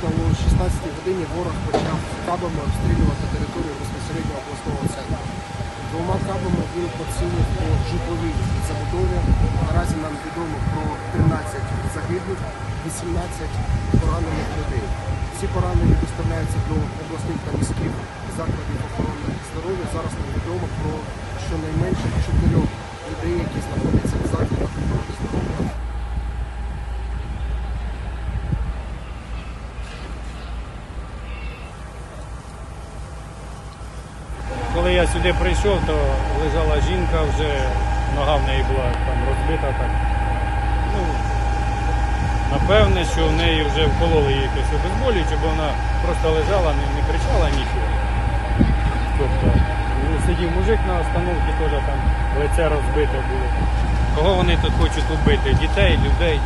приблизно о 16-й годині ворог почав кабами обстрілювати територію безпосереднього обласного центру. Двома кабами він поцілив по житловій забудові. Наразі нам відомо про 13 загиблих, 18 поранених людей. Ці поранені доставляються до обласних та міських закладів охорони здоров'я. Зараз нам відомо про щонайменше 4 людей, які знаходяться. Коли я сюди прийшов, то лежала жінка, вже нога в неї була там розбита так. Ну, напевне, що в неї вже вкололи їй якесь обезболююче, бо вона просто лежала, не, не кричала нічого. Тобто ну, сидів мужик на остановці, теж там лице розбите було. Кого вони тут хочуть убити? Дітей, людей.